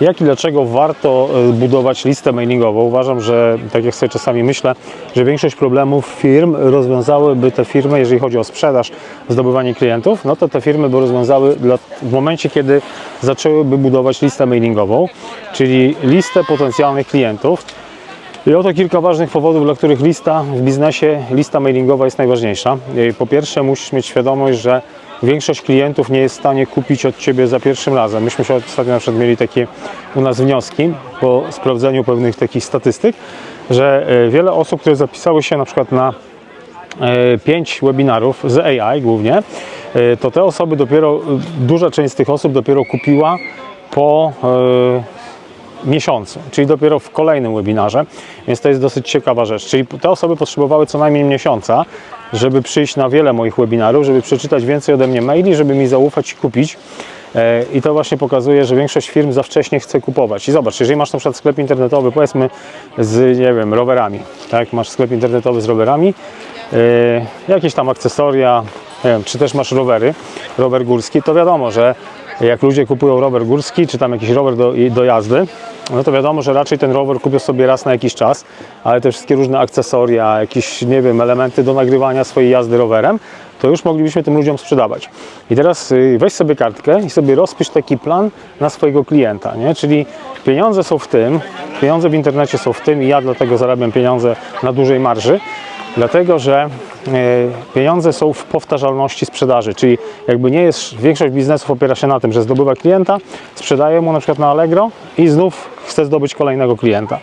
Jak i dlaczego warto e, budować listę mailingową? Uważam, że tak jak sobie czasami myślę, że większość problemów firm rozwiązałyby te firmy, jeżeli chodzi o sprzedaż, zdobywanie klientów, no to te firmy by rozwiązały w momencie, kiedy zaczęłyby budować listę mailingową, czyli listę potencjalnych klientów. I oto kilka ważnych powodów, dla których lista w biznesie, lista mailingowa jest najważniejsza. E, Po pierwsze, musisz mieć świadomość, że większość klientów nie jest w stanie kupić od Ciebie za pierwszym razem. Myśmy się ostatnio na przykład mieli takie u nas wnioski po sprawdzeniu pewnych takich statystyk, że e, wiele osób, które zapisały się na przykład na e, pięć webinarów z AI głównie, e, to te osoby dopiero, duża część z tych osób dopiero kupiła po miesiącu, czyli dopiero w kolejnym webinarze, więc to jest dosyć ciekawa rzecz. Czyli te osoby potrzebowały co najmniej miesiąca, żeby przyjść na wiele moich webinarów, żeby przeczytać więcej ode mnie maili, żeby mi zaufać i kupić. E, I to właśnie pokazuje, że większość firm za wcześnie chce kupować. I zobacz, jeżeli masz na przykład sklep internetowy, powiedzmy z, nie wiem, rowerami, tak, masz sklep internetowy z rowerami, e, jakieś tam akcesoria, nie wiem, czy też masz rowery, rower górski, to wiadomo, że jak ludzie kupują rower górski, czy tam jakiś rower do, do jazdy, no to wiadomo, że raczej ten rower kupią sobie raz na jakiś czas, ale te wszystkie różne akcesoria, jakieś, nie wiem, elementy do nagrywania swojej jazdy rowerem, to już moglibyśmy tym ludziom sprzedawać. I teraz y, weź sobie kartkę i sobie rozpisz taki plan na swojego klienta, nie? Czyli pieniądze są w tym, pieniądze w internecie są w tym i ja dlatego zarabiam pieniądze na dużej marży, dlatego że e, pieniądze są w powtarzalności sprzedaży, czyli jakby nie jest, większość biznesów opiera się na tym, że zdobywa klienta, sprzedaje mu na przykład na Allegro i znów chce zdobyć kolejnego klienta.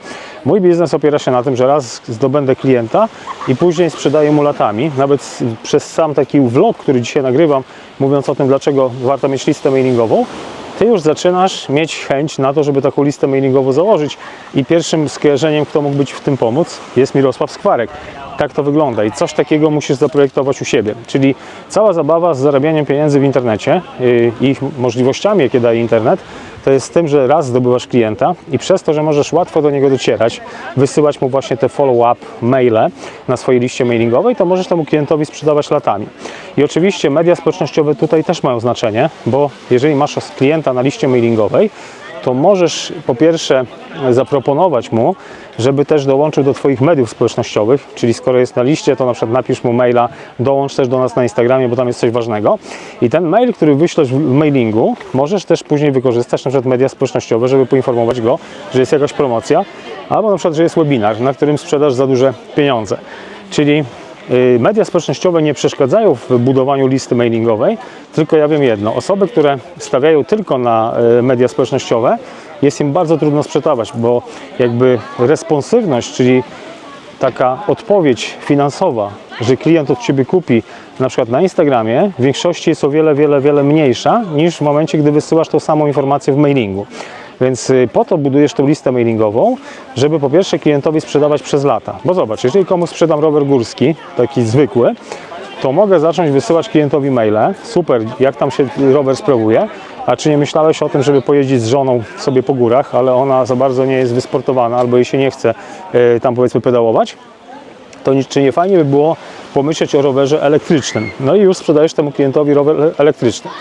Mój biznes opiera się na tym, że raz zdobędę klienta i później sprzedaję mu latami. Nawet przez sam taki vlog, który dzisiaj nagrywam, mówiąc o tym, dlaczego warto mieć listę mailingową, ty już zaczynasz mieć chęć na to, żeby taką listę mailingową założyć. I pierwszym skojarzeniem, kto mógł być w tym pomóc, jest Mirosław Skwarek. Tak to wygląda i coś takiego musisz zaprojektować u siebie. Czyli cała zabawa z zarabianiem pieniędzy w internecie i ich możliwościami, jakie daje internet, to jest z tym, że raz zdobywasz klienta i przez to, że możesz łatwo do niego docierać, wysyłać mu właśnie te follow-up maile na swojej liście mailingowej, to możesz temu klientowi sprzedawać latami. I oczywiście media społecznościowe tutaj też mają znaczenie, bo jeżeli masz klienta na liście mailingowej, to możesz po pierwsze zaproponować mu, żeby też dołączył do Twoich mediów społecznościowych, czyli skoro jest na liście, to na przykład napisz mu maila, dołącz też do nas na Instagramie, bo tam jest coś ważnego. I ten mail, który wyślesz w mailingu, możesz też później wykorzystać na przykład media społecznościowe, żeby poinformować go, że jest jakaś promocja, albo na przykład, że jest webinar, na którym sprzedasz za duże pieniądze. Czyli media społecznościowe nie przeszkadzają w budowaniu listy mailingowej, tylko ja wiem jedno, osoby, które stawiają tylko na y, media społecznościowe, jest im bardzo trudno sprzedawać, bo jakby responsywność, czyli taka odpowiedź finansowa, że klient od Ciebie kupi na przykład na Instagramie, w większości jest o wiele, wiele, wiele mniejsza niż w momencie, gdy wysyłasz tą samą informację w mailingu. Więc y, po to budujesz tą listę mailingową, żeby po pierwsze klientowi sprzedawać przez lata. Bo zobacz, jeżeli komuś sprzedam rower górski, taki zwykły, to mogę zacząć wysyłać klientowi maile. Super, jak tam się rower sprawuje. A czy nie myślałeś o tym, żeby pojeździć z żoną sobie po górach, ale ona za bardzo nie jest wysportowana albo jej się nie chce y, tam powiedzmy pedałować? to czy nie fajnie by było pomyśleć o rowerze elektrycznym. No i już sprzedajesz temu klientowi rower elektryczny.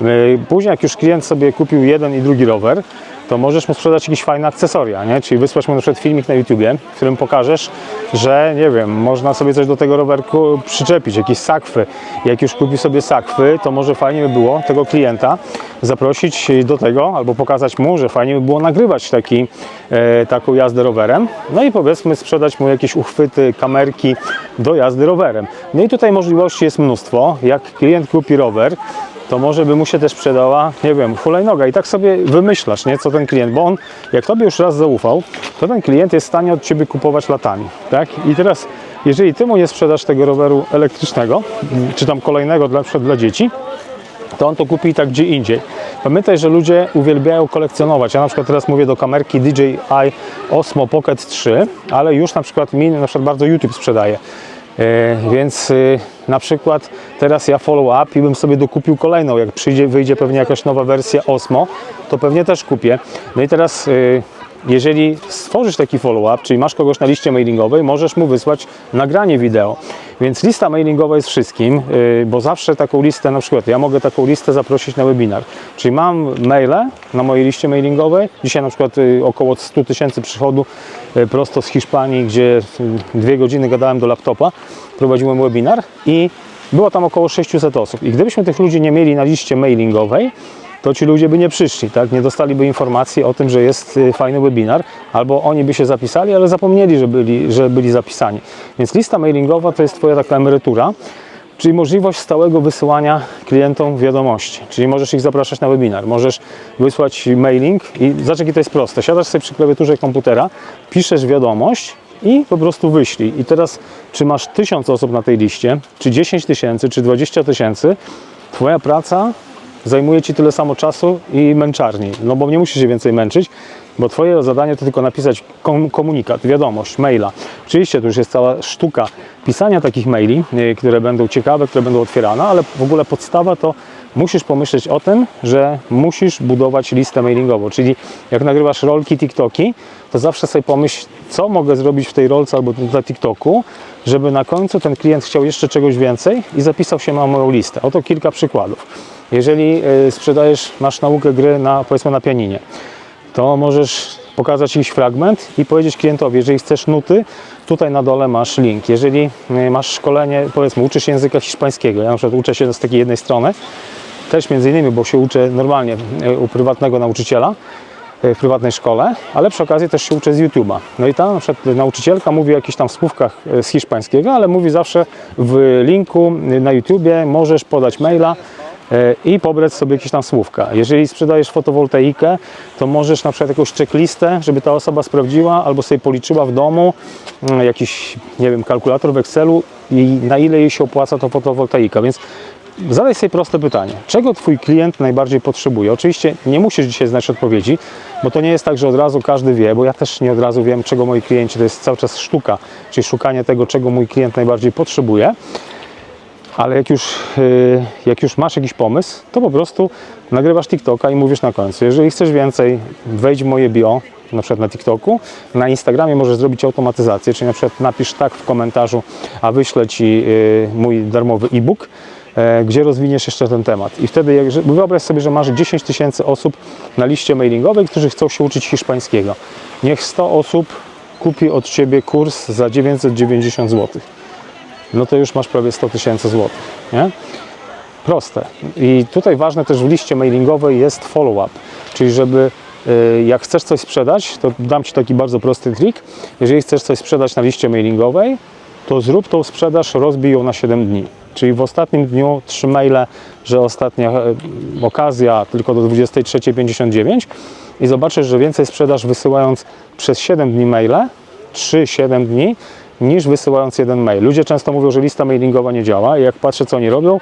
Yy, Później jak już klient sobie kupił jeden i drugi rower, to możesz mu sprzedać jakieś fajne akcesoria, nie? Czyli wysłać mu na przykład filmik na YouTubie, w którym pokażesz, że nie wiem, można sobie coś do tego rowerku przyczepić, jakieś sakwy. Jak już kupi sobie sakwy, to może fajnie by było tego klienta zaprosić do tego, albo pokazać mu, że fajnie by było nagrywać taki, e, taką jazdę rowerem. No i powiedzmy sprzedać mu jakieś uchwyty, kamerki do jazdy rowerem. No i tutaj możliwości jest mnóstwo. Jak klient kupi rower, to może by mu się też sprzedała, nie wiem, hulajnoga. I tak sobie wymyślasz, nie, co ten klient, bo on, jak tobie już raz zaufał, to ten klient jest w stanie od ciebie kupować latami, tak? I teraz, jeżeli ty mu nie sprzedasz tego roweru elektrycznego, czy tam kolejnego dla, dla dzieci, to on to kupi i tak gdzie indziej. Pamiętaj, że ludzie uwielbiają kolekcjonować. Ja na przykład teraz mówię do kamerki DJI Osmo Pocket 3, ale już na przykład mi na przykład bardzo YouTube sprzedaje. E, Więc y, na przykład teraz ja follow up i bym sobie dokupił kolejną. Jak przyjdzie, wyjdzie pewnie jakaś nowa wersja Osmo, to pewnie też kupię. No i teraz y, jeżeli stworzysz taki follow-up, czyli masz kogoś na liście mailingowej, możesz mu wysłać nagranie wideo. Więc lista mailingowa jest wszystkim, yy, bo zawsze taką listę, na przykład ja mogę taką listę zaprosić na webinar. Czyli mam maile na mojej liście mailingowej. Dzisiaj na przykład yy, około 100 tysięcy przychodu yy, prosto z Hiszpanii, gdzie dwie godziny gadałem do laptopa, prowadziłem webinar i było tam około 600 osób. I gdybyśmy tych ludzi nie mieli na liście mailingowej, to ci ludzie by nie przyszli, tak? nie dostaliby informacji o tym, że jest y, fajny webinar, albo oni by się zapisali, ale zapomnieli, że byli, że byli zapisani. Więc lista mailingowa to jest Twoja taka emerytura, czyli możliwość stałego wysyłania klientom wiadomości. Czyli możesz ich zapraszać na webinar, możesz wysłać mailing i zobacz jakie to jest proste. Siadasz sobie przy klawiaturze komputera, piszesz wiadomość i po prostu wyślij. I teraz, czy masz tysiąc osób na tej liście, czy 10 tysięcy, czy 20 tysięcy, Twoja praca zajmuje Ci tyle samo czasu i męczarni. No bo nie musisz się więcej męczyć, bo Twoje zadanie to tylko napisać kom- komunikat, wiadomość, maila. Oczywiście to już jest cała sztuka pisania takich maili, e, które będą ciekawe, które będą otwierane, ale w ogóle podstawa to musisz pomyśleć o tym, że musisz budować listę mailingową. Czyli jak nagrywasz rolki, TikToki, to zawsze sobie pomyśl, co mogę zrobić w tej rolce albo na TikToku, żeby na końcu ten klient chciał jeszcze czegoś więcej i zapisał się na moją listę. Oto kilka przykładów. Jeżeli y, sprzedajesz, masz naukę gry na, powiedzmy na pianinie, to możesz pokazać jakiś fragment i powiedzieć klientowi, jeżeli chcesz nuty, tutaj na dole masz link. Jeżeli y, masz szkolenie, powiedzmy, uczysz języka hiszpańskiego, ja na przykład uczę się z takiej jednej strony, też między innymi, bo się uczę normalnie y, u prywatnego nauczyciela, w prywatnej szkole, ale przy okazji też się uczę z YouTube'a. No i ta na przykład nauczycielka mówi o jakichś tam słówkach z hiszpańskiego, ale mówi zawsze w linku na YouTubie możesz podać maila i pobrać sobie jakieś tam słówka. Jeżeli sprzedajesz fotowoltaikę, to możesz na przykład jakąś checklistę, żeby ta osoba sprawdziła albo sobie policzyła w domu y, jakiś, nie wiem, kalkulator w Excelu i na ile jej się opłaca to fotowoltaika. Więc Zadaj sobie proste pytanie. Czego Twój klient najbardziej potrzebuje? Oczywiście nie musisz dzisiaj znać odpowiedzi, bo to nie jest tak, że od razu każdy wie, bo ja też nie od razu wiem, czego moi klienci, to jest cały czas sztuka, czyli szukanie tego, czego mój klient najbardziej potrzebuje. Ale jak już, yy, jak już masz jakiś pomysł, to po prostu nagrywasz TikToka i mówisz na końcu. Jeżeli chcesz więcej, wejdź w moje bio, na przykład na TikToku. Na Instagramie możesz zrobić automatyzację, czyli na przykład napisz tak w komentarzu, a wyślę Ci yy, mój darmowy e-book, e, gdzie rozwiniesz jeszcze ten temat. I wtedy, wyobraź sobie, że masz 10 tysięcy osób na liście mailingowej, którzy chcą się uczyć hiszpańskiego. Niech 100 osób kupi od Ciebie kurs za 990 zł. No to już masz prawie 100 tysięcy złotych? Proste. I tutaj ważne też w liście mailingowej jest follow-up, czyli żeby y, jak chcesz coś sprzedać, to dam Ci taki bardzo prosty trik. Jeżeli chcesz coś sprzedać na liście mailingowej, to zrób tą sprzedaż, rozbij ją na 7 dni. Czyli w ostatnim dniu trzy maile, że ostatnia e, okazja tylko do 23.59 i zobaczysz, że więcej sprzedaż wysyłając przez 7 dni maile, 3-7 dni, niż wysyłając jeden mail. Ludzie często mówią, że lista mailingowa nie działa i jak patrzę, co oni robią,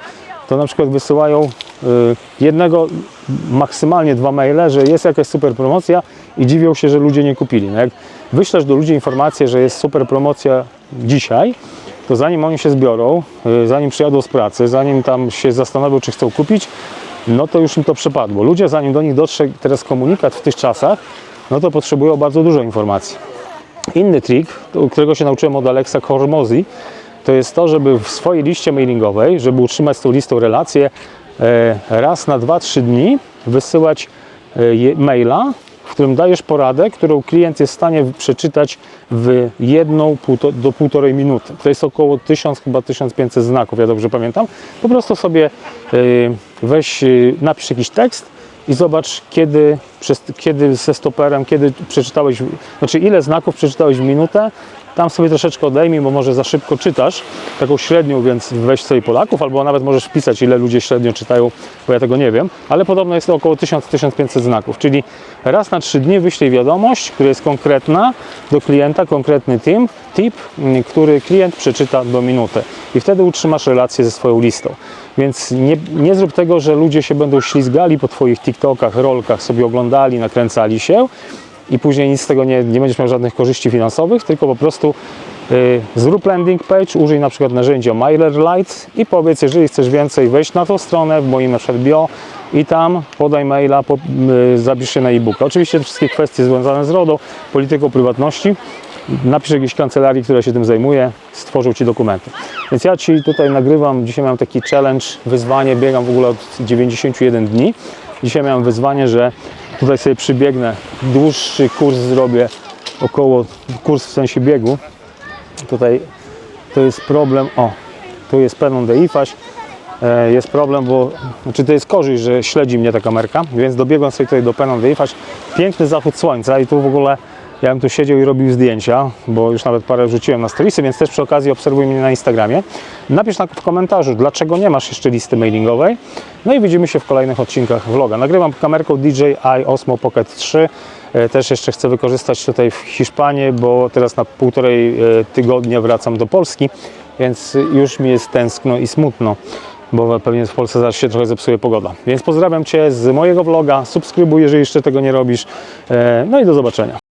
to na przykład wysyłają y, jednego, maksymalnie dwa maile, że jest jakaś super promocja i dziwią się, że ludzie nie kupili. No jak wyślesz do ludzi informację, że jest super promocja dzisiaj, to zanim oni się zbiorą, y, zanim przyjadą z pracy, zanim tam się zastanowią, czy chcą kupić, no to już im to przepadło. Ludzie, zanim do nich dotrze teraz komunikat w tych czasach, no to potrzebują bardzo dużo informacji. Inny trik, którego się nauczyłem od Alexa Hormozy, to jest to, żeby w swojej liście mailingowej, żeby utrzymać tą listą relację, e, raz na 2-3 dni wysyłać e, maila, w którym dajesz poradę, którą klient jest w stanie przeczytać w jedną do półtorej minuty. To jest około 1000, chyba 1500 znaków, ja dobrze pamiętam. Po prostu sobie e, weź, napisz jakiś tekst, i zobacz, kiedy, przez, kiedy ze stoperem, kiedy przeczytałeś, znaczy ile znaków przeczytałeś w minutę. Tam sobie troszeczkę odejmij, bo może za szybko czytasz, taką średnią, więc weź sobie Polaków, albo nawet możesz wpisać, ile ludzie średnio czytają, bo ja tego nie wiem, ale podobno jest to około 1000-1500 znaków, czyli raz na 3 dni wyślij wiadomość, która jest konkretna do klienta, konkretny team, tip, który klient przeczyta do minuty i wtedy utrzymasz relację ze swoją listą. Więc nie, nie zrób tego, że ludzie się będą ślizgali po Twoich TikTokach, rolkach, sobie oglądali, nakręcali się i później nic z tego nie, nie będziesz miał żadnych korzyści finansowych, tylko po prostu Y, Zrób landing page, użyj na przykład narzędzia MailerLite i powiedz, jeżeli chcesz więcej, wejdź na tą stronę w moim na przykład bio i tam podaj maila, po, y, się na e-booka. Oczywiście wszystkie kwestie związane z RODO, polityką prywatności, napisz jakiejś kancelarii, która się tym zajmuje, stworzył Ci dokumenty. Więc ja Ci tutaj nagrywam, dzisiaj miałem taki challenge, wyzwanie, biegam w ogóle od 91 dni. Dzisiaj miałem wyzwanie, że tutaj sobie przybiegnę, dłuższy kurs zrobię, około, kurs w sensie biegu. Tutaj to jest problem, o, tu jest penon de IFAŚ, E, jest problem, bo znaczy to jest korzyść, że śledzi mnie ta kamerka, więc dobiegłem sobie tutaj do Penon IFAŚ. Piękny zachód słońca i tu w ogóle ja bym tu siedział i robił zdjęcia, bo już nawet parę rzuciłem na storiesy, więc też przy okazji obserwuj mnie na Instagramie. Napisz na, w komentarzu, dlaczego nie masz jeszcze listy mailingowej. No i widzimy się w kolejnych odcinkach vloga. Nagrywam kamerką DJI Osmo Pocket 3. E, Też jeszcze chcę wykorzystać tutaj w Hiszpanii, bo teraz na półtorej e, tygodnia wracam do Polski, więc już mi jest tęskno i smutno bo pewnie w Polsce zaraz się trochę zepsuje pogoda. Więc pozdrawiam Cię z mojego vloga, subskrybuj, jeżeli jeszcze tego nie robisz. E, No i do zobaczenia.